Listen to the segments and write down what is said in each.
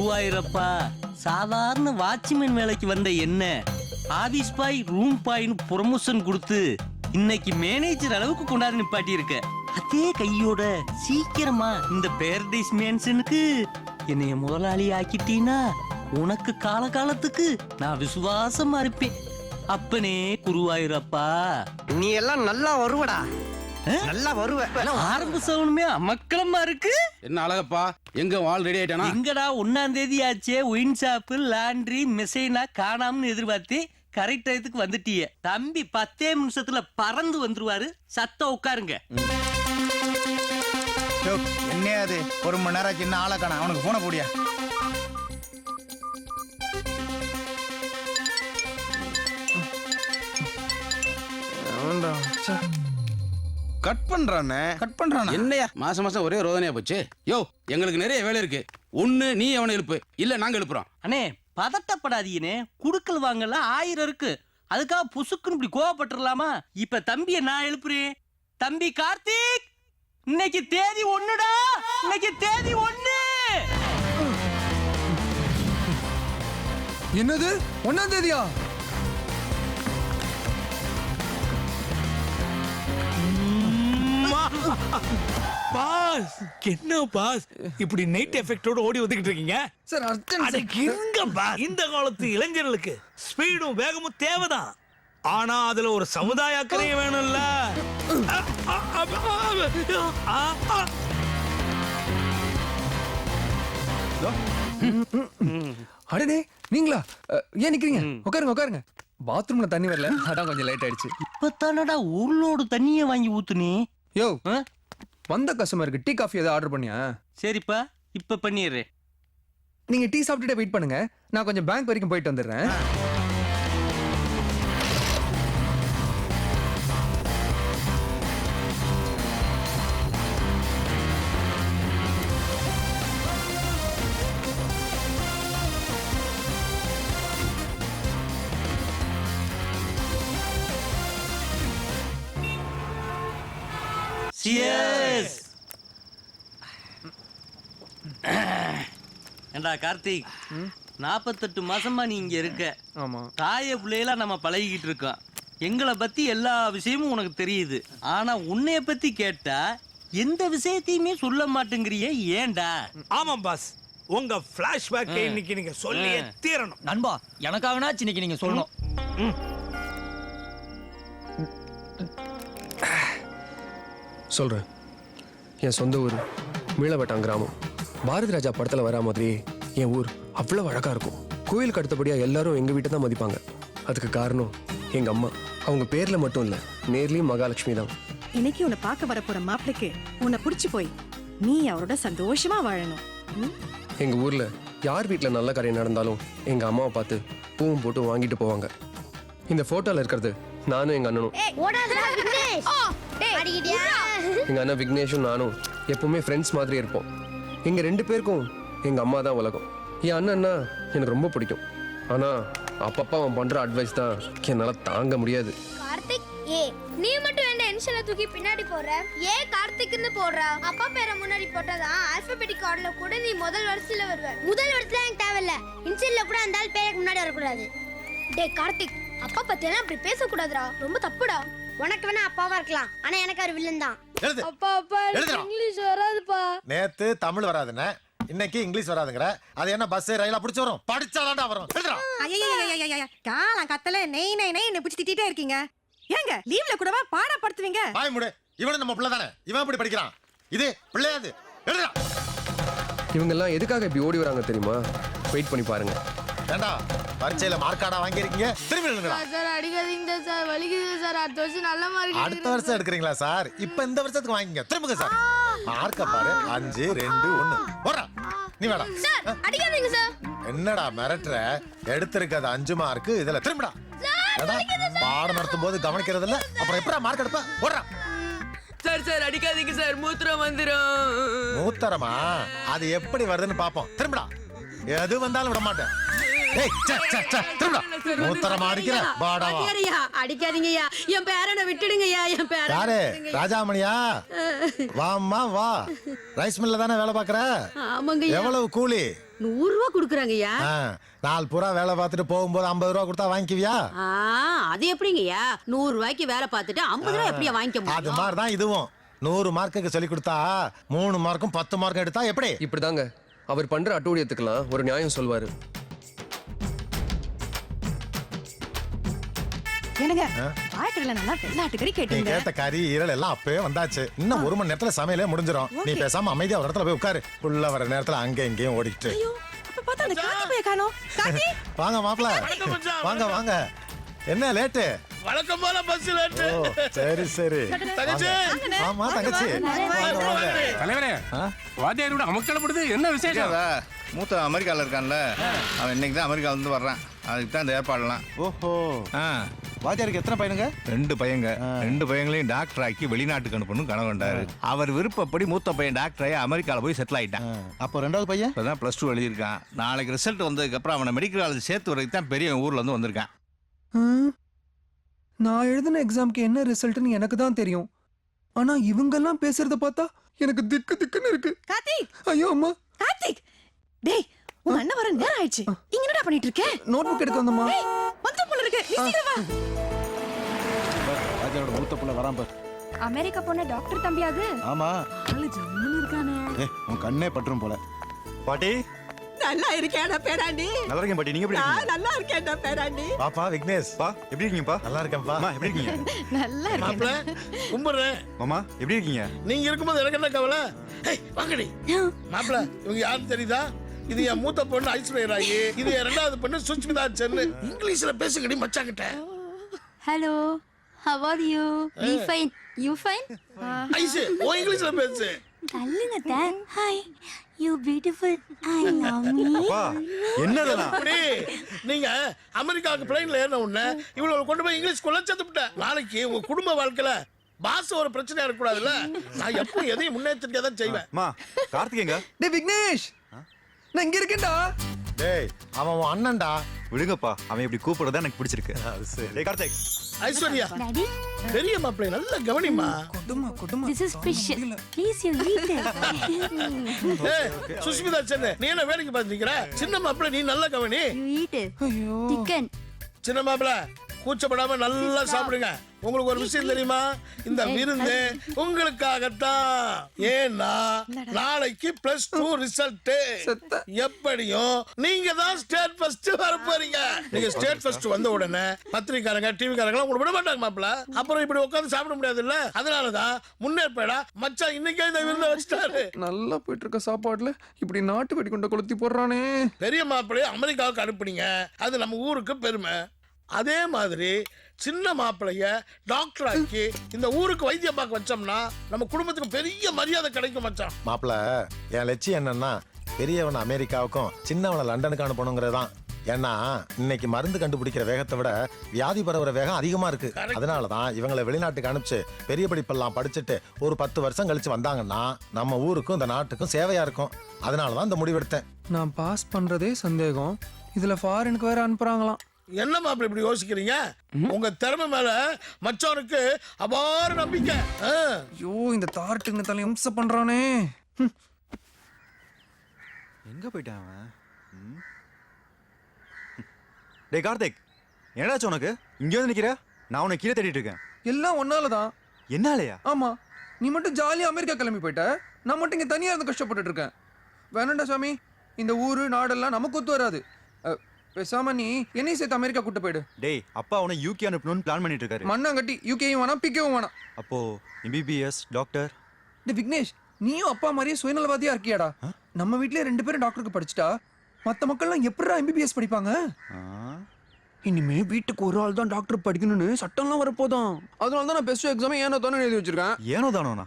மூவாயிரப்பா. சாதாரண வாட்ச்மேன் வேலைக்கு வந்த என்ன? ஆபீஸ் பாய் ரூம் பாய்னு ப்ரொமோஷன் கொடுத்து இன்னைக்கு மேனேஜர் அளவுக்கு கொண்டாந்து நிப்பாட்டி இருக்க அதே கையோட சீக்கிரமா இந்த பேரடைஸ் மேன்சனுக்கு என்னைய முதலாளி ஆக்கிட்டீனா உனக்கு காலகாலத்துக்கு நான் விசுவாசமா இருப்பேன். அப்பனே குருவாயிரப்பா. நீ எல்லாம் நல்லா வருவடா. நல்லா வருவ. ஆரம்ப சவுனுமே அமக்கலமா இருக்கு. என்ன அழகப்பா? எங்க வால் ரெடி ஆயிட்டானா? எங்கடா ஒன்னாம் தேதி ஆச்சே? ஒயின் ஷாப்பு லாண்ட்ரி மெசைனா காணாமனு எதிர்பார்த்து கரெக்ட் டயத்துக்கு வந்துட்டிய. தம்பி பத்தே நிமிஷத்துல பறந்து வந்துருவாரு. சத்தம் உட்காருங்க. யோ, என்னையா அது ஒரு மணி நேரம் ஆச்சு ஆளை காணோம். அவனுக்கு போன போடியா? கட் பண்றானே? கட் பண்றானா? என்னையா? மாசம் மாசம் ஒரே ரோதனையா போச்சு? யோ எங்களுக்கு நிறைய வேலை இருக்கு. ஒண்ணு நீ அவனை எழுப்பு? இல்ல நாங்க எழுப்புறோம். அண்ணே பதட்டப்படாதீங்கண்ணே. குடுக்கல் வாங்கல ஆயிரம் இருக்கு. அதுக்காக புசுக்குன்னு இப்படி கோவப்பட்டுறலாமா? இப்ப தம்பிய நான் எழுப்புறேன். தம்பி கார்த்திக் இன்னைக்கு தேதி ஒண்ணுடா. இன்னைக்கு தேதி ஒண்ணு. என்னது? ஒன்னாம் தேதியா? பாஸ். என்ன பாஸ்? இப்படி நைட் எஃபெக்டோட ஓடி வந்துகிட்டு இருக்கீங்க? சார் அட இருங்க பாஸ். இந்த காலத்து இளைஞர்களுக்கு ஸ்பீடும் வேகமும் தேவைதான். ஆனா அதுல ஒரு சமுதாய அக்கறையும் வேணும்ல. அடடே நீங்களா? ஏன் நிக்கிறீங்க? உட்காருங்க உட்காருங்க. பாத்ரூம்ல தண்ணி வரல. அதான் கொஞ்சம் லேட் ஆயிடுச்சு. இப்பதானடா ஒரு லோடு தண்ணிய வாங்கி ஊத்துனே. யோ? வந்த கஸ்டமருக்கு டீ காஃபி ஏதாவது ஆர்டர் பண்ணியா? சரிப்பா இப்ப பண்ணிடுறேன். நீங்க டீ சாப்பிட்டுட்டே வெயிட் பண்ணுங்க. நான் கொஞ்சம் பேங்க் வரைக்கும் போயிட்டு வந்துடுறேன். Cheers! ஏண்டா கார்த்திக்? நாற்பத்தெட்டு மாசமா நீ இங்க இருக்க. ஆமா. தாய பிள்ளையெல்லாம் நம்ம பழகிக்கிட்டு இருக்கோம். எங்களை பத்தி எல்லா விஷயமும் உனக்கு தெரியுது. ஆனா உன்னைய பத்தி கேட்டா எந்த விஷயத்தையுமே சொல்ல மாட்டேங்கிறியே ஏன்டா? ஆமாம் பாஸ். உங்க பிளாஷ்பேக் இன்னைக்கு நீங்க சொல்லியே தீரணும். நண்பா எனக்காகனாச்சு இன்னைக்கு நீங்க சொல்லணும். சொல்கிறேன் என் சொந்த ஊர் மீளவட்டம் கிராமம். பாரதி ராஜா படத்தில் வரா மாதிரி என் ஊர் அவ்வளோ அழகாக இருக்கும். கோயிலுக்கு அடுத்தபடியாக எல்லாரும் எங்கள் வீட்டை தான் மதிப்பாங்க. அதுக்கு காரணம் எங்கள் அம்மா. அவங்க பேரில் மட்டும் இல்லை நேர்லேயும் மகாலட்சுமி தான். இன்னைக்கு உன்னை பார்க்க வர போற மாப்பிளைக்கு உன்னை புடிச்சு போய். நீ அவரோட சந்தோஷமா வாழணும்? எங்கள் ஊரில் யார் வீட்டில் நல்ல காரியம் நடந்தாலும் எங்கள் அம்மாவை பார்த்து பூவும் போட்டு வாங்கிட்டு போவாங்க. இந்த ஃபோட்டோவில் இருக்கிறது நானும் எங்கள் அண்ணனும். எங்கள் அண்ணன் விக்னேஷும் நானும் எப்போவுமே ஃப்ரெண்ட்ஸ் மாதிரி இருப்போம். எங்கள் ரெண்டு பேருக்கும் எங்கள் அம்மா தான் உலகம். என் அண்ணன்னா எனக்கு ரொம்ப பிடிக்கும். ஆனால் அப்பப்போ அவன் பண்ணுற அட்வைஸ் தான் என்னால் தாங்க முடியாது. கார்த்திக் ஏ நீ மட்டும் என்ன இன்ஷியலை தூக்கி பின்னாடி போடுற ஏ கார்த்திக்னு போடுற. அப்பா பேரை முன்னாடி போட்டதான் ஆல்பபெட்டிக் ஆர்டர்ல கூட நீ முதல் வரிசையில வருவ. முதல் வரிசையில எனக்கு தேவையில்ல. இன்ஷியல்ல கூட அந்த ஆள் பேருக்கு முன்னாடி வரக்கூடாது. டே கார்த்திக் அப்பா பத்தியெல்லாம் அப்படி பேசக்கூடாதுடா. ரொம்ப தப்புடா. உனக்கு வேணா அப்பாவா இருக்கலாம். ஆனா எனக்கு அவர் வில்லன் தான். எழுது. அப்பா அப்பா எழுதுடா. இங்கிலீஷ் வராதுப்பா. நேத்து தமிழ் வராதுன்னு. இன்னைக்கு இங்கிலீஷ் வராதுங்கிற. அது என்ன பஸ் ரயிலா பிடிச்சு வரும்? படிச்சாதான்டா வரும். எழுதுடா ஐயையையையையைய, காலம் கத்தல நெய் நெய் நெய் என்ன பிடிச்சி திட்டிட்டே இருக்கீங்க. ஏங்க லீவ்ல கூடவா பாடப்படுத்துவீங்க பாய் முடு. இவனும் நம்ம பிள்ளை தானே இவன் இப்படி படிக்கிறான். இது பிள்ளையாது. எழுதுடா இவங்கெல்லாம் எதுக்காக இப்படி ஓடி வராங்க தெரியுமா? வெயிட் பண்ணி பாருங்க. ஏண்டா பரீட்சையில மார்க்காடா வாங்கியிருக்கீங்க? திரும்பி எழுதுங்கடா சார் அடிக்காதீங்க சார் வலிக்குது சார். அடுத்த வருஷம் நல்ல மார்க் அடுத்த வருஷம் எடுக்கிறீங்களா சார்? இப்ப இந்த வருஷத்துக்கு வாங்கிங்க. திரும்புங்க சார். மார்க்க பாரு. அஞ்சு ரெண்டு ஒண்ணு. போடுறா. நீ வேடா. சார் அடிக்காதீங்க சார். என்னடா மிரட்டுற? எடுத்திருக்கிறது அஞ்சு மார்க்கு இதுல திரும்பிடா. ஏடா, பாடம் நடத்தும் போது கவனிக்கிறது இல்ல. அப்புறம் எப்படா மார்க் எடுப்ப? போடுறா. சார் சார் அடிக்காதீங்க சார். மூத்திரம் வந்துரும். மூத்தரமா? அது எப்படி வருதுன்னு பாப்போம். திரும்படா. எது வந்தாலும் விட மாட்டேன் அடிக்காதீங்கய்யா. என் பேரனை விட்டுடுங்கய்யா என் பேரனை யாரு? ராஜாமணியா? வாம்மா வா. ரைஸ் மில்ல தானே வேலை பாக்குற ஆமாங்க எவ்வளவு கூலி? நூறு ரூபா குடுக்குறாங்கய்யா நாலு புறா வேலை பார்த்துட்டு போகும்போது ஐம்பது ரூபா கொடுத்தா வாங்கிக்குவியா? அது எப்படிங்கய்யா? நூறு ரூபாய்க்கு வேலை பார்த்துட்டு ஐம்பது ரூபாய் எப்படியா வாங்கிக்க அது மாதிரி தான் இதுவும். நூறு மார்க்குக்கு சொல்லி கொடுத்தா மூணு மார்க்கும் பத்து மார்க்கும் எடுத்தா எப்படி? இப்படிதாங்க. அவர் பண்ற அட்டூழியத்துக்கெல்லாம் ஒரு நியாயம் சொல்வாரு. என்னங்க வாய்க்கடல நல்லா வெள்ளாட்டுக்கறி நீ கேட்டீங்க. கேட்ட கறி ஈரல் எல்லாம் அப்பவே வந்தாச்சு. இன்னும் ஒரு மணி நேரத்துல சமையலே முடிஞ்சிடும் நீ பேசாம அமைதியா ஒரு இடத்துல போய் உட்காரு. உள்ள வர நேரத்துல அங்க இங்கேயும் காக்கி! வாங்க மாப்பிள. வாங்க வாங்க. என்ன லேட்டு? வழக்கம் போல பஸ் லேட்டு. ஓ சரி சரி. தங்கச்சி. ஆமா தங்கச்சி. தலைவரே வாத்தியாரோட அமக்கலப்படுது. என்ன விசேஷம்? மூத்த அமெரிக்கால இருக்கான்ல. அவன் இன்னைக்கு தான் அமெரிக்கால இருந்து வர்றான். அதுக்கு தான் இந்த ஏற்பாடுலாம் ஓஹோ. ஆ. வாத்தியாருக்கு எத்தனை பையனுங்க? ரெண்டு பையங்க. ரெண்டு பையங்களையும் டாக்டர் ஆக்கி வெளிநாட்டுக்கு அனுப்பணும் கனவு கண்டாரு. அவர் விருப்பப்படி மூத்த பையன் டாக்டர் ஆகி அமெரிக்கால போய் செட்டில் ஆயிட்டான். அப்போ ரெண்டாவது பையன்? இப்பதான் ப்ளஸ் டூ எழுதியிருக்கான். நாளைக்கு ரிசல்ட் வந்ததுக்கு அப்புறம் அவனை மெடிக்கல் காலேஜ் சேர்த்து வரைக்கும் தான் பெரிய ஊர்ல இருந்து வந்திருக்கான்? நான் எழுதின எக்ஸாம்க்கு என்ன ரிசல்ட்னு எனக்கு தான் தெரியும். ஆனா இவங்கெல்லாம் பேசுறத பார்த்தா எனக்கு திக்கு திக்குன்னு இருக்கு. கார்த்திக்! ஐயோ அம்மா. கார்த்திக்! டேய் உங்க அண்ணன் வர நேரம் ஆயிடுச்சு. இங்க என்னடா பண்ணிட்டு இருக்க நோட் புக் எடுக்க வந்தம்மா. டேய் வந்து போல இருக்கு. நீ சீக்கிரம் வா. வாத்தியாரோட மூத்த புள்ள வரான் பார். அமெரிக்கா போன டாக்டர் தம்பியாது ஆமா. ஆளு ஜம்முன்னு இருக்கானே. ஏய் உன் கண்ணே பற்றும் போல. பாட்டி. நல்லா இருக்கேடா பேராண்டி. நல்லா இருக்கேன் பாட்டி நீங்க எப்படி நான் நல்லா இருக்கேன்டா பேராண்டி. பாப்பா விக்னேஷ். பா எப்படி இருக்கீங்கப்பா? நல்லா இருக்கேன்ப்பா. எப்படி இருக்கீங்க? நல்லா மாப்பிள கும்பிடுறேன். மாமா எப்படி இருக்கீங்க? நீங்க இருக்கும்போது எனக்கு என்ன கவலை? ஏய், வாங்கடி. மாப்பிள இவங்க யாரும் தெரியுதா? இது என் மூத்த பொண்ணு ஐஸ்வர்யா ராயி. இது என் ரெண்டாவது பொண்ணு சுஷ்மிதா சென்னு இங்கிலீஷ்ல பேசுங்கடி மச்சாங்கிட்ட. Hello how are you we fine you fine ice ஓ இங்கிலீஷ்ல பேசு. தள்ளுங்க தான். Hi you beautiful I love me என்னதெல்லாம் அப்படி நீங்க அமெரிக்காவுக்கு பிளைன்ல ஏறின உடனே இவ்வளவு கொண்டு போய் இங்கிலீஷ் குள்ள சேர்த்துட்டேன் நாளைக்கு உங்க குடும்ப வாழ்க்கையில பாச ஒரு பிரச்சனையா இருக்கக்கூடாதுல்ல? நான் எப்போ எதையும் முன்னெச்சரிக்கையா தான் செய்வேன். மா கார்த்திகேங்க டேய் விக்னேஷ்! நான் இங்க இருக்கேன்டா. டேய் அவன் உன் அண்ணன்டா. விடுங்கப்பா அவன் இப்படி கூப்பிடுறதா எனக்கு பிடிச்சிருக்கு. அது சரி. டேய் கார்த்திக். ஐஸ்வர்யா டாடி பெரிய மாப்பிள்ளை நல்ல கவனிமா கொடுமா கொடுமா. This is fish please you eat ஏய், சுஷ்மிதா சென்னு நீ என்ன வேலைக்கு பார்த்து நிக்கிற சின்ன மாப்பிள்ளை நீ நல்ல கவனி. யூ ஈட் ஐயோ. சிக்கன் சின்ன மாப்பிள்ளை கூச்சப்படாம நல்லா சாப்பிடுங்க. உங்களுக்கு ஒரு விஷயம் தெரியுமா? இந்த விருந்து உங்களுக்காகத்தான். ஏன்னா நாளைக்கு பிளஸ் டூ ரிசல்ட். எப்படியும் நீங்க தான் ஸ்டேட் ஃபர்ஸ்ட் வர போறீங்க. நீங்க ஸ்டேட் ஃபர்ஸ்ட் வந்த உடனே பத்திரிக்காரங்க டிவிக்காரங்க உங்களுக்கு விட மாட்டாங்க மாப்பிள. அப்புறம் இப்படி உட்கார்ந்து சாப்பிட முடியாதுல்ல? அதனாலதான் முன்னேற்படா மச்சான் இன்னைக்கே இந்த விருந்தை வச்சுட்டாரு. நல்லா போயிட்டு இருக்க சாப்பாடுல இப்படி நாட்டு வெடி கொண்ட கொளுத்தி போடுறானே. பெரிய மாப்பிள்ளைய அமெரிக்காவுக்கு அனுப்புனீங்க. அது நம்ம ஊருக்கு பெருமை. அதே மாதிரி சின்ன மாப்பிளைய டாக்டர் ஆக்கி இந்த ஊருக்கு வைத்தியம் பார்க்க வச்சோம்னா நம்ம குடும்பத்துக்கு பெரிய மரியாதை கிடைக்கும் மச்சான். மாப்பிள என் லட்சியம் என்னன்னா பெரியவனை அமெரிக்காவுக்கும் சின்னவனை லண்டனுக்கு அனுப்பணுங்கிறது தான் ஏன்னா இன்னைக்கு மருந்து கண்டுபிடிக்கிற வேகத்தை விட வியாதி பரவுற வேகம் அதிகமா இருக்கு. அதனால தான் இவங்களை வெளிநாட்டுக்கு அனுப்பிச்சு பெரிய படிப்பெல்லாம் படிச்சுட்டு ஒரு பத்து வருஷம் கழிச்சு வந்தாங்கன்னா நம்ம ஊருக்கும் இந்த நாட்டுக்கும் சேவையா இருக்கும். அதனால தான் இந்த முடிவெடுத்தேன். நான் பாஸ் பண்றதே சந்தேகம். இதுல ஃபாரினுக்கு வேற அனுப்புறாங்களாம். என்ன மாப்பிள்ளை இப்படி யோசிக்கிறீங்க? உங்க திறமை மேல மச்சவனுக்கு அபார நம்பிக்கை. ஆ. ஐயோ இந்த தார்ட்டுங்க தலை இம்சை பண்றானே. எங்க போயிட்டான் அவன்? ம்? டேய் கார்த்திக் என்னடாச்சு உனக்கு? இங்க வந்து நிக்கிற? நான் உனக்கு கீழே தேடிட்டு இருக்கேன். எல்லாம் ஒன்னாலதான் என்னாலயா? ஆமா. நீ மட்டும் ஜாலியா அமெரிக்கா கிளம்பி போயிட்ட. நான் மட்டும் இங்க தனியா இருந்து கஷ்டப்பட்டுட்டு இருக்கேன். வேணாண்டா சாமி. இந்த ஊரு நாடெல்லாம் நமக்கு ஒத்து வராது. பேசாம நீ என்னையும் சேர்த்து அமெரிக்கா கூட்டு போயிடு. டேய் அப்பா அவனை யூகே அனுப்பணும்னு பிளான் பண்ணிட்டு இருக்காரு மண்ணாங்கட்டி யூகேயும் வேணாம் பிகேவும் வேணாம். அப்போ எம்பிபிஎஸ் டாக்டர் டே விக்னேஷ் நீயும் அப்பா மாதிரியே சுயநலவாதியா இருக்கியாடா? நம்ம வீட்லயே ரெண்டு பேரும் டாக்டருக்கு படிச்சுட்டா மத்த மக்கள்லாம் எப்படிடா எம்பிபிஎஸ் படிப்பாங்க? இனிமே வீட்டுக்கு ஒரு ஆள் தான் டாக்டர் படிக்கணும்னு சட்டம்லாம் வரப்போதான். அதனால தான் நான் பெஸ்ட் எக்ஸாமே ஏனோ தானே எழுதி வச்சிருக்கேன். ஏனோ தானோண்ணா.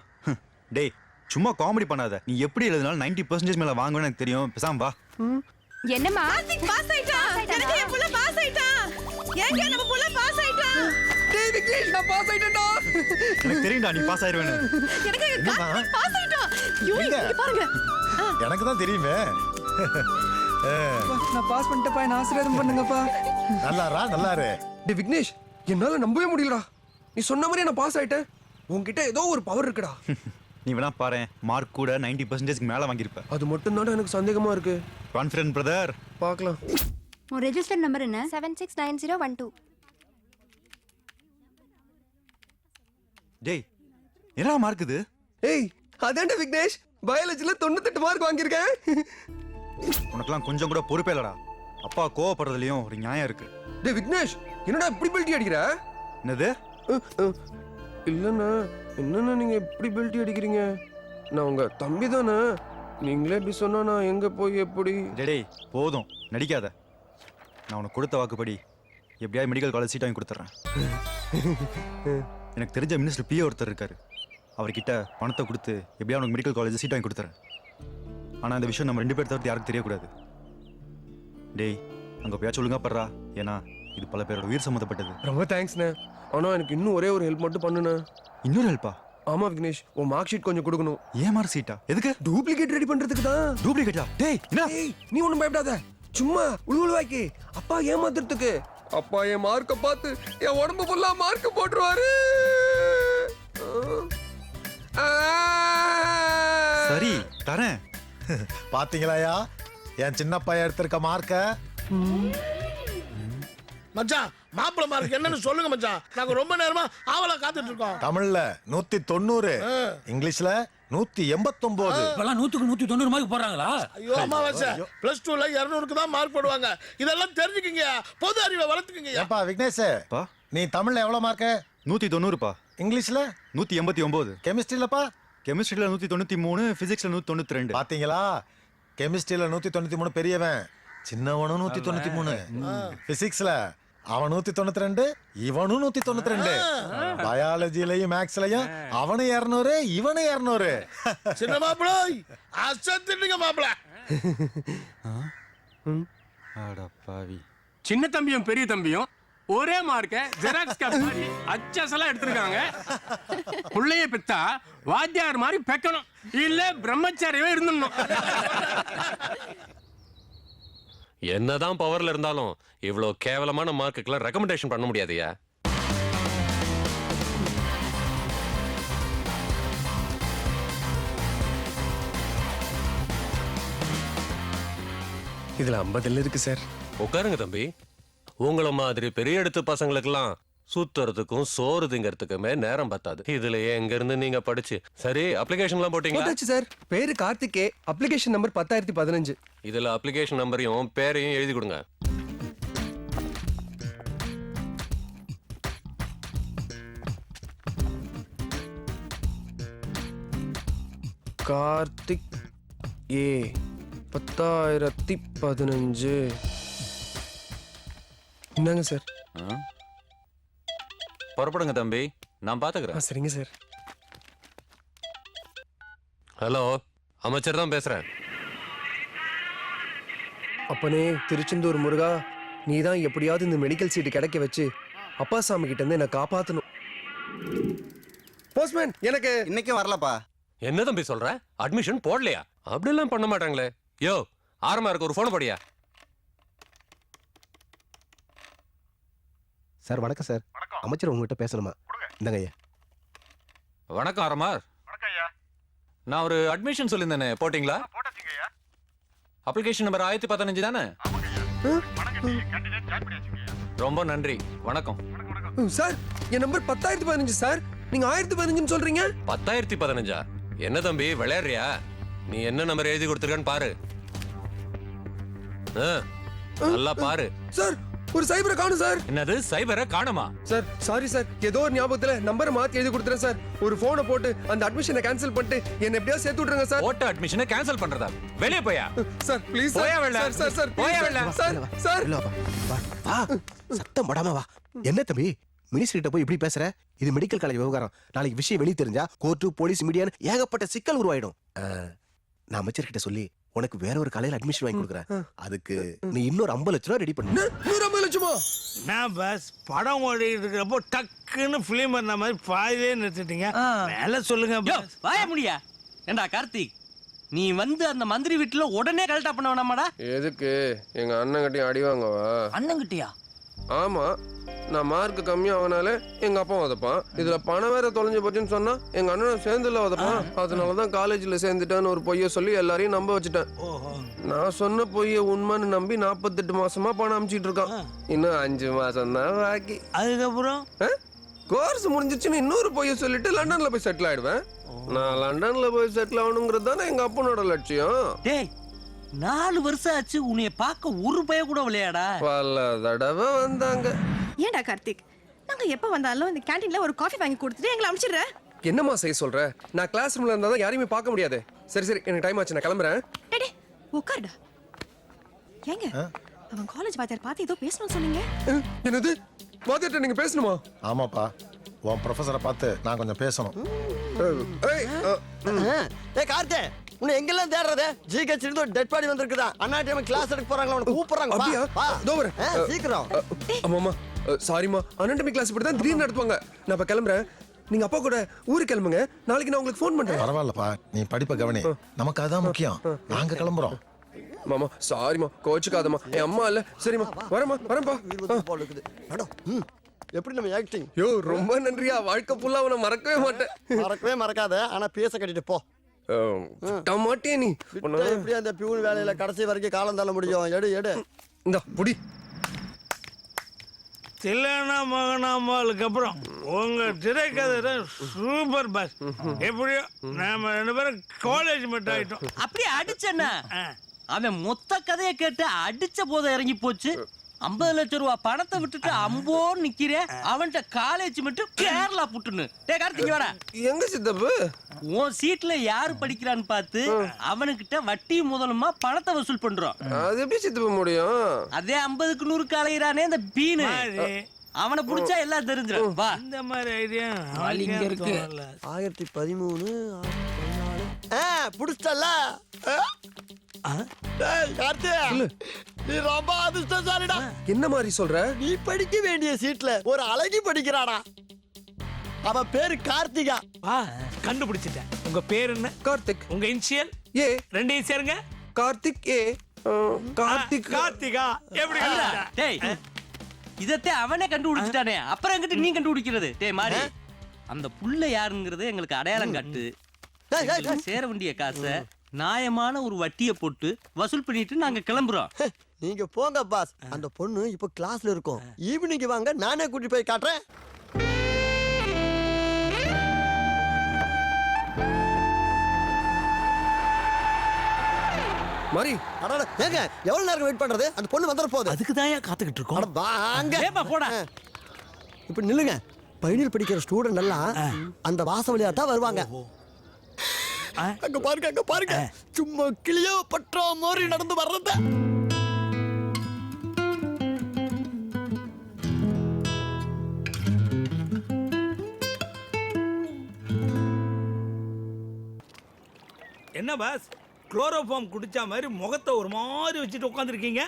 டேய் சும்மா காமெடி பண்ணாத. நீ எப்படி எழுதினாலும் நைன்டி பர்சன்டேஜ் மேல வாங்குவேன்னு எனக்கு தெரியும். பேசாம வா. என்னம்மா? பாஸ் ஆயிட்டான் எனக்கு என் புள்ள பாஸ் ஆயிட்டான் ஏங்க நம்ம புள்ள பாஸ் ஆயிட்டான் டேய் விக்னேஷ் நான் பாஸ் ஆயிட்டேன்டா. எனக்கு தெரியும்டா நீ பாஸ் ஆயிருவேன்னு. எனக்கு கார்த்திக் பாஸ் ஆயிட்டான் ஐயோ இங்க பாருங்க. எனக்கு தான் தெரியுமே. நான் பாஸ் பண்ணிட்டப்பா என்ன ஆசீர்வாதம் பண்ணுங்கப்பா. நல்லாரா? நல்லாரு. டேய் விக்னேஷ் என்னால நம்பவே முடியலடா. நீ சொன்ன மாதிரியே நான் பாஸ் ஆயிட்டேன். உன்கிட்ட ஏதோ ஒரு பவர் இருக்குடா. நீ வேணா பாரு மார்க் கூட நைன்டி பர்சன்டேஜ்க்கு மேல வாங்கியிருப்ப. அது மட்டும் தான் எனக்கு சந்தேகமா இருக்கு. கான்ஃபிடன்ட் பிரதர் பார்க்கலாம். உன் ரெஜிஸ்டர் நம்பர் என்ன? Seven six nine zero one two டேய் என்னடா மார்க் இது? ஏய் அதான்டா விக்னேஷ். பயாலஜில தொண்ணூத்தெட்டு மார்க் வாங்கியிருக்கேன். உனக்கெல்லாம் கொஞ்சம் கூட பொறுப்பே இல்லடா. அப்பா கோவப்படுறதுலயும் ஒரு நியாயம் இருக்கு. டேய் விக்னேஷ் என்னடா இப்படி பெல்ட்டி அடிக்கிற? என்னது. இல்லண்ணா என்னண்ணா நீங்க இப்படி பெல்ட்டி அடிக்கிறீங்க? நான் உங்க தம்பி தானே நீங்களே இப்படி சொன்னா நான் எங்க போய் எப்படி? டேய் போதும். நடிக்காத. நான் உனக்கு கொடுத்த வாக்குப்படி எப்படியாவது மெடிக்கல் காலேஜ் சீட் வாங்கி கொடுத்துட்றேன். எனக்கு தெரிஞ்ச மினிஸ்டர் பிஏ ஒருத்தர் இருக்காரு. அவர்கிட்ட பணத்தை கொடுத்து எப்படியா உனக்கு மெடிக்கல் காலேஜ் சீட் வாங்கி கொடுத்துறேன் ஆனால் இந்த விஷயம் நம்ம ரெண்டு பேர் தவிர்த்து யாருக்கும் தெரியக்கூடாது. டேய் அங்கே போயாச்சும் ஒழுங்கா படுறா. ஏன்னா இது பல பேரோட உயிர் சம்மந்தப்பட்டது. ரொம்ப தேங்க்ஸ்ண்ணே ஆனா எனக்கு இன்னும் ஒரே ஒரு ஹெல்ப் மட்டும் பண்ணுண்ணே. இன்னொரு ஹெல்ப்பா ஆமா விக்னேஷ் உன் மார்க் ஷீட் கொஞ்சம் கொடுக்கணும். ஏன் மார்க் சீட்டா எதுக்கு? டூப்ளிகேட் ரெடி பண்றதுக்கு தான். டூப்ளிகேட்டா டேய் என்ன? நீ ஒண்ணும் பயப்படாத. சும்மா உழுவுழுவாக்கி அப்பா ஏமாத்துறதுக்கு. அப்பா என் மார்க்க பார்த்து என் உடம்பு ஃபுல்லா மார்க் போட்டுருவாரு. சரி தரேன். பாத்தீங்களாயா? என் சின்ன பையன் எடுத்திருக்க மார்க்க மச்சான் மாப்பிள மார்க் என்னன்னு சொல்லுங்க மச்சான். நாங்க ரொம்ப நேரமா ஆவலா காத்துட்டு இருக்கோம். தமிழ்ல நூத்தி தொண்ணூறு. இங்கிலீஷ்ல நூத்தி எண்பத்தொன்பது இப்பெல்லாம் நூத்துக்கு நூத்தி தொண்ணூறு மார்க் போடுறாங்களா? ஐயோ அமாவாசை. பிளஸ் டூல இருநூறுக்கு தான் மார்க் போடுவாங்க. இதெல்லாம் தெரிஞ்சுக்கிங்க. பொது அறிவை வளர்த்துக்குங்க. ஏப்பா விக்னேஷ்? பா. நீ தமிழ்ல எவ்வளவு மார்க்க நூற்றி தொண்ணூறுப்பா. இங்கிலீஷ்ல? நூற்றி எண்பத்தி ஒம்பது கெமிஸ்ட்ரியிலப்பா கெமிஸ்ட்ரியில் நூற்றி தொண்ணூற்றி மூணு ஃபிசிக்ஸில் நூற்றி தொண்ணூற்றி ரெண்டு. பாத்தீங்களா? கெமிஸ்ட்ரியில நூத்தி தொண்ணூத்தி மூணு பெரியவன். சின்னவனும் நூத்தி தொண்ணூத்தி மூணு. பிசிக்ஸ்ல அவன் நூத்தி தொண்ணூத்தி ரெண்டு இவனும் நூத்தி தொண்ணூத்தி ரெண்டு. பயாலஜிலையும் மேக்ஸ்லயும் அவனு இருநூறு இவனு இருநூறு. சின்ன மாப்பிள அசத்துட்டுங்க மாப்பிள அடப்பாவி சின்ன தம்பியும் பெரிய தம்பியும் ஒரே மார்க்க ஜெராக்ஸ் காப்பி மாதிரி அச்சசலா எடுத்திருக்காங்க. புள்ளைய பெத்தா வாத்தியார் மாதிரி பெக்கணும். இல்ல பிரம்மச்சாரியவே இருந்துடணும். என்னதான் பவர்ல இருந்தாலும் இவ்வளோ கேவலமான மார்க்குக்கெல்லாம் ரெக்கமெண்டேஷன் பண்ண முடியாதுயா இதுல ஐம்பதுல இருக்கு சார். உட்காருங்க தம்பி. உங்கள மாதிரி பெரிய இடத்து பசங்களுக்கெல்லாம் சுத்துறதுக்கும் சோறு திங்கறதுக்குமே நேரம் பத்தாது. இதுல எங்க இருந்து நீங்க படிச்சு சரி அப்ளிகேஷன்லாம் போட்டீங்களா? போட்டாச்சு சார். பேரு கார்த்திகே அப்ளிகேஷன் நம்பர் பத்தாயிரத்தி பதினஞ்சு. இதுல அப்ளிகேஷன் நம்பரையும் பேரையும் எழுதி கொடுங்க. கார்த்திக் ஏ பத்தாயிரத்தி பதினஞ்சு. என்னங்க சார்? புறப்படுங்க தம்பி. நான் பாத்துக்கிறேன். சரிங்க சார். ஹலோ அமைச்சர் தான் பேசுறேன். அப்பனே திருச்செந்தூர் முருகா நீ தான் எப்படியாவது இந்த மெடிக்கல் சீட்டு கிடைக்க வச்சு அப்பா சாமி கிட்ட இருந்து என்னை காப்பாத்தணும். போஸ்ட்மேன் எனக்கு இன்னைக்கும் வரலப்பா. என்ன தம்பி சொல்ற? அட்மிஷன் போடலையா? அப்படிலாம் பண்ண மாட்டாங்களே. யோ ஆரமா இருக்கு ஒரு போன் படியா? சார் வணக்கம் சார். அமைச்சர் உங்ககிட்ட பேசணுமா? இந்தாங்க ஐயா. வணக்கம் ஆரமார் நான் ஒரு அட்மிஷன் சொல்லியிருந்தேனே போட்டிங்களா? அப்ளிகேஷன் நம்பர் ஆயிரத்தி பதினஞ்சு தானே? ரொம்ப நன்றி. வணக்கம். சார் என் நம்பர் பத்தாயிரத்தி பதினஞ்சு சார். நீங்க ஆயிரத்தி பதினஞ்சுன்னு சொல்றீங்க? பத்தாயிரத்தி பதினஞ்சா? என்ன தம்பி விளையாடுறியா? நீ என்ன நம்பர் எழுதி கொடுத்துருக்கன்னு பாரு. ஆ, நல்லா பாரு. சார் ஒரு சைபரை காணும் சார். என்னது? சைபரை காணுமா? Sir sorry sir. ஏதோ ஒரு ஞாபகத்துல நம்பரை மாத்தி எழுதி கொடுத்துறேன் சார். ஒரு போனை போட்டு அந்த அட்மிஷனை கேன்சல் பண்ணிட்டு என்ன எப்படியாவது சேர்த்து விட்டுருங்க சார். ஓட்ட அட்மிஷனை கேன்சல் பண்றதா? வெளியே போயா? சார் ப்ளீஸ் போயா சார் வெளில. சார் சார் சார் போயா please, வெளில. சார். சார் வா சத்தம் படாம வா. என்ன தம்பி? மினிஸ்டர் கிட்ட போய் இப்படி பேசுற? இது மெடிக்கல் காலேஜ் விவகாரம். நாளைக்கு விஷயம் வெளியே தெரிஞ்சா கோர்ட்டு போலீஸ் மீடியான்னு ஏகப்பட்ட சிக்கல் உருவாயிடும். நான் அமைச்சர் கிட்ட சொல்லி உனக்கு வேற ஒரு காலையில அட்மிஷன் வாங்கி கொடுக்குறேன். அதுக்கு நீ இன்னொரு ஐம்பது லட்ச ரூபா ரெடி பண்ணு. ஐம்பது லட்சமா? நான் பஸ் படம் ஓடிட்டு இருக்கிறப்போ டக்குன்னு பிலிம் பண்ண மாதிரி பாதிலே நிறுத்திட்டீங்க. மேல சொல்லுங்க வாய முடியா? ஏண்டா கார்த்திக் நீ வந்து அந்த மந்திரி வீட்டுல உடனே கலெக்டா பண்ண வேணாமாடா? எதுக்கு? எங்க அண்ணன் கட்டியும் அடி வாங்கவா? அண்ணங்கிட்டியா? ஆமா நான் மார்க் கம்மியாகனால எங்க அப்பா உதப்பான். இதுல பணம் வேற தொலைஞ்சு போச்சுன்னு சொன்னா எங்க அண்ணனும் சேர்ந்துல உதப்பான். அதனாலதான் காலேஜ்ல சேர்ந்துட்டேன்னு ஒரு பொய்ய சொல்லி எல்லாரையும் நம்ப வச்சுட்டேன். நான் சொன்ன பொய்ய உண்மைன்னு நம்பி நாற்பத்தெட்டு மாசமா பணம் அனுப்பிச்சிட்டு இருக்கான். இன்னும் அஞ்சு மாசம் தான் பாக்கி. அதுக்கப்புறம்? கோர்ஸ் முடிஞ்சிச்சுன்னு இன்னொரு பொய்ய சொல்லிட்டு லண்டன்ல போய் செட்டில் ஆயிடுவேன். நான் லண்டன்ல போய் செட்டில் ஆகணுங்கிறது தானே எங்க அப்பனோட லட்சியம். நாலு வருஷம் ஆச்சு உன்னைய பார்க்க ஒரு பய கூட விளையாடா பல தடவை வந்தாங்க. ஏன்டா கார்த்திக்? நாங்க எப்ப வந்தாலும் இந்த கேண்டீன்ல ஒரு காஃபி வாங்கி கொடுத்துட்டு எங்களை அனுப்பிச்சிடுற? என்னம்மா செய்ய சொல்ற? நான் கிளாஸ் ரூம்ல இருந்தா தான் யாரையுமே பார்க்க முடியாது. சரி சரி எனக்கு டைம் ஆச்சு நான் கிளம்புறேன். டேடே உட்காருடா ஏங்க அவன் காலேஜ் வாத்தியார் பார்த்து ஏதோ பேசணும்னு சொன்னீங்க. என்னது? வாத்தியார்ட்ட நீங்க பேசணுமா? ஆமாப்பா. உன் ப்ரொஃபஸரை பார்த்து நான் கொஞ்சம் பேசணும். ஏய் ஏ கார்த்தே உன்னை எங்கெல்லாம் தேடுறது? ஜிஹெச் இருந்து ஒரு டெட் பாடி வந்திருக்குதா? அண்ணா டைம் கிளாஸ் எடுக்க போறாங்களா? உனக்கு கூப்பிடுறாங்க. அப்படியா? வா. இதோ வரேன். சீக்கிரம். ஆமாம்மா சாரிம்மா அனண்டமி கிளாஸ் இப்படி தான் திடீர்னு நடத்துவாங்க. நான் இப்ப கிளம்புறேன். நீங்க அப்பா கூட ஊருக்கு கிளம்புங்க. நாளைக்கு நான் உங்களுக்கு ஃபோன் பண்றேன். பரவாயில்லப்பா. நீ படிப்பை கவனி. நமக்கு அதான் முக்கியம். நாங்க கிளம்புறோம். மாமா சாரிம்மா கோச்சுக்காதம்மா. என் அம்மா இல்ல. சரிம்மா. வரேம்மா இருக்குது. மேடம் எப்படி நம்ம ஆக்டிங் யோ ரொம்ப நன்றியா. வாழ்க்கை ஃபுல்லா அவனை மறக்கவே மாட்டேன். மறக்கவே மறக்காத. ஆனா பேச கட்டிட்டு போ. மாட்டே நீ. எப்படி அந்த பியூன் வேலையில கடைசி வரைக்கும் காலம் தள்ள முடியும். எடு எடு. இந்த புடி. தில்லனா மகனாமாலுக்கு அப்புறம் உங்க திரைக்கதை சூப்பர் பாஸ் எப்படியோ நாம ரெண்டு பேரும் காலேஜ் மட்டும் ஆயிட்டோம். அப்படியே அடிச்சண்ணா அவன் மொத்த கதையை கேட்டு அடிச்ச போத இறங்கி போச்சு. ஐம்பது லட்சம் ரூபா பணத்தை விட்டுட்டு அம்போ நிக்கிறேன் அவன்கிட்ட காலேஜ் மட்டும் கேரளா புட்டுன்னு. டே கார்த்திக் வாடா. எங்க சித்தப்பு? உன் சீட்ல யாரு படிக்கிறான்னு பார்த்து அவனுக்கிட்ட வட்டி முதலுமா பணத்தை வசூல் பண்றோம். அது எப்படி சித்தப்ப முடியும்? அதே ஐம்பதுக்கு நூறு அலையிறானே இந்த பீனு. அவனை புடிச்சா எல்லாம் தெரிஞ்சிடும் வா. இந்த மாதிரி ஐடியா இங்க இருக்கு. ஆயிரத்தி பதிமூணு பதினாலு. ஆ? கார்த்தியா நீ ரொம்ப அதிர்ஷ்டசாலிடா. என்ன மாதிரி சொல்ற? நீ படிக்க வேண்டிய சீட்ல ஒரு அழகி படிக்கிறாடா. அவ பேரு கார்த்திகா. வா கண்டுபிடிச்சிட்டேன். உங்க பேர் என்ன? கார்த்திக். உங்க இனிஷியல்? ஏ. ரெண்டையும் சேருங்க. கார்த்திக் ஏ. கார்த்திக். கார்த்திகா. எப்படி டேய் இதத்தே அவனே கண்டுபிடிச்சிட்டானே. அப்புறம் எங்கிட்ட நீ கண்டுபிடிக்கிறது? டேய் மாறி. அந்த புள்ள யாருங்கிறது எங்களுக்கு அடையாளம் காட்டு. டேய், டேய், எங்களுக்கு சேர வேண்டிய காசை நியாயமான ஒரு வட்டியை போட்டு வசூல் பண்ணிட்டு நாங்க கிளம்புறோம். நீங்க போங்க பாஸ் அந்த பொண்ணு இப்ப கிளாஸ்ல இருக்கும். ஈவினிங் வாங்க நானே கூட்டி போய் காட்டுறேன். மாதிரி அடடா, ஏங்க எவ்வளவு நேரம் வெயிட் பண்றது? அந்த பொண்ணு வந்துட போகுது. அதுக்கு தான் காத்துக்கிட்டு இருக்கோம்? அட, வாங்க. ஏப்பா போடா. இப்ப நில்லுங்க. பைனல் படிக்கிற ஸ்டூடெண்ட் எல்லாம் அந்த வாச வழியா தான் வருவாங்க. அங்க பாருங்க அங்க பாருங்க. சும்மா கிளியோ பற்றோ மாதிரி நடந்து வர்றத. என்ன பாஸ்? குளோரோஃபார்ம் குடிச்ச மாதிரி முகத்தை ஒரு மாதிரி வச்சுட்டு உட்காந்துருக்கீங்க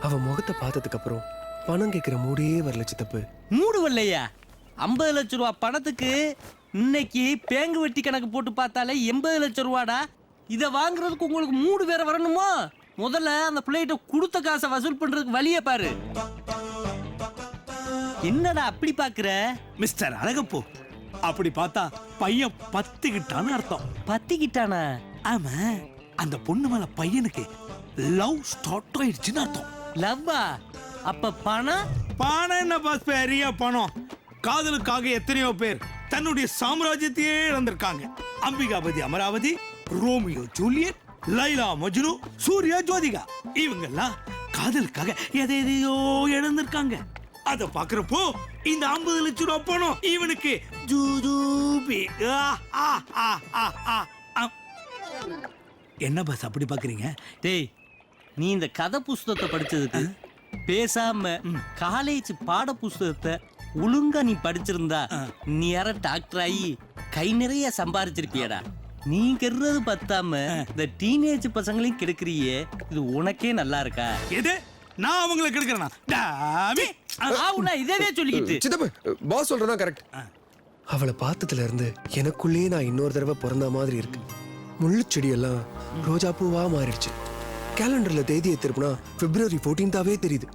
அவன் முகத்தை பார்த்ததுக்கு அப்புறம் பணம் கேட்கிற மூடே வரல சித்தப்பு. மூடு வரலையா? ஐம்பது லட்சம் ரூபா பணத்துக்கு இன்னைக்கு பேங்கு வெட்டி கணக்கு போட்டு பார்த்தாலே எண்பது லட்சம் ரூபாடா. இதை வாங்குறதுக்கு உங்களுக்கு மூடு வேற வரணுமா? முதல்ல அந்த பிள்ளைகிட்ட கொடுத்த காசை வசூல் பண்றதுக்கு வழியை பாரு. என்னடா அப்படி பாக்குற மிஸ்டர் அழகப்போ அப்படி பார்த்தா பையன் பத்துக்கிட்டான்னு அர்த்தம். பத்திக்கிட்டானா? ஆமா அந்த பொண்ணு மேல பையனுக்கு லவ் ஸ்டார்ட் ஆயிடுச்சுன்னு அர்த்தம். லவ்வா? அப்ப பணம்? பணம் என்ன பாஸ் பெரிய பணம். காதலுக்காக எத்தனையோ பேர் தன்னுடைய சாம்ராஜ்யத்தையே இழந்திருக்காங்க. Ambikapathi Amaravathi Romeo Juliet Laila Majnu Surya Jyothika. இவங்கெல்லாம் காதலுக்காக எதை எதையோ இழந்திருக்காங்க. அத பாக்குறப்போ இந்த 50 லட்சம் ரூபாய் பணம் இவனுக்கு ஜூஜூபி. என்ன பாஸ் அப்படி பாக்குறீங்க டேய் நீ இந்த கதை புஸ்தகத்தை படிச்சதுக்கு பேசாம காலேஜ் பாட புஸ்தகத்தை ஒழுங்கா நீ படிச்சிருந்தா நீ யார டாக்டர் ஆகி கை நிறைய சம்பாரிச்சிருப்பியடா. நீ கெடுறது பத்தாம இந்த டீனேஜ் பசங்களையும் கெடுக்கிறியே. இது உனக்கே நல்லா இருக்கா? எது? நான் அவங்களுக்கு எடுக்கிறேனா டாமி ஆவுனா இதே சொல்லிக்கிட்டு. சித்தப்பு பாஸ் சொல்றதா கரெக்ட் அவளை பார்த்ததுல இருந்து எனக்குள்ளேயே நான் இன்னொரு தடவை பிறந்த மாதிரி இருக்கு. முள்ளு செடியெல்லாம் ரோஜா பூவா மாறிடுச்சு. கேலண்டர்ல தேதியை திருப்பினா பிப்ரவரி 14th தெரியுது.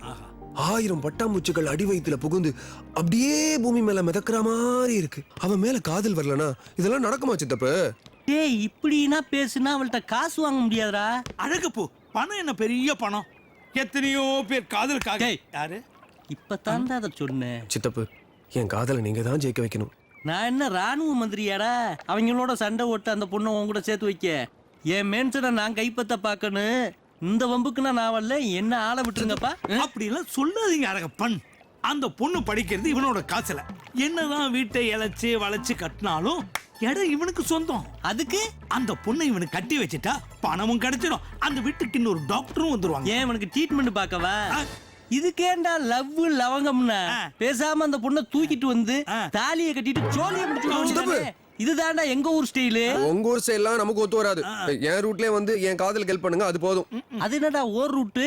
ஆயிரம் பட்டாம்பூச்சிகள் அடி வயித்துல புகுந்து அப்படியே பூமி மேல மிதக்கிற மாதிரி இருக்கு. அவன் மேல காதல் வரலனா இதெல்லாம் நடக்குமா சித்தப்பு? டேய் இப்படின்னா பேசுனா அவள்கிட்ட காசு வாங்க முடியாதுடா. அழகு போ பணம் என்ன பெரிய பணம்? எத்தனையோ பேர் காதலுக்காக. டேய். யாரு? இப்பதான் அதை சொன்னேன். சித்தப்பு என் காதலை நீங்க தான் ஜெயிக்க வைக்கணும். நான் என்ன ராணுவ மந்திரியாடா? அவங்களோட சண்டை ஓட்டு அந்த பொண்ணை உன் கூட சேர்த்து வைக்க. என் மேன்சனை நான் கைப்பத்த பார்க்கணும். இந்த வம்புக்குன்னா நான் வரல என்ன ஆள விட்டுருங்கப்பா? அப்படிலாம் சொல்லாதீங்க அழகப்பன் அந்த பொண்ணு படிக்கிறது இவனோட காசுல. என்னதான் வீட்டை இழைச்சு வளைச்சு கட்டினாலும் இடம் இவனுக்கு சொந்தம். அதுக்கு? அந்த பொண்ணை இவனுக்கு கட்டி வச்சுட்டா பணமும் கிடைச்சிடும். அந்த வீட்டுக்கு இன்னொரு டாக்டரும் வந்துருவாங்க. ஏன் உனக்கு ட்ரீட்மெண்ட் பார்க்கவா. இதுக்கேண்டா லவ் லவங்கம்னா. பேசாம அந்த பொண்ணை தூக்கிட்டு வந்து. தாலியை கட்டிட்டு சோழியை முடிச்சு? இதுதான்டா எங்க ஊர் ஸ்டைலு உங்க ஊர் சைட்லாம் நமக்கு ஒத்து வராது. என் ரூட்லயே வந்து என் காதலுக்கு ஹெல்ப் பண்ணுங்க அது போதும். அது என்னடா ஓர் ரூட்டு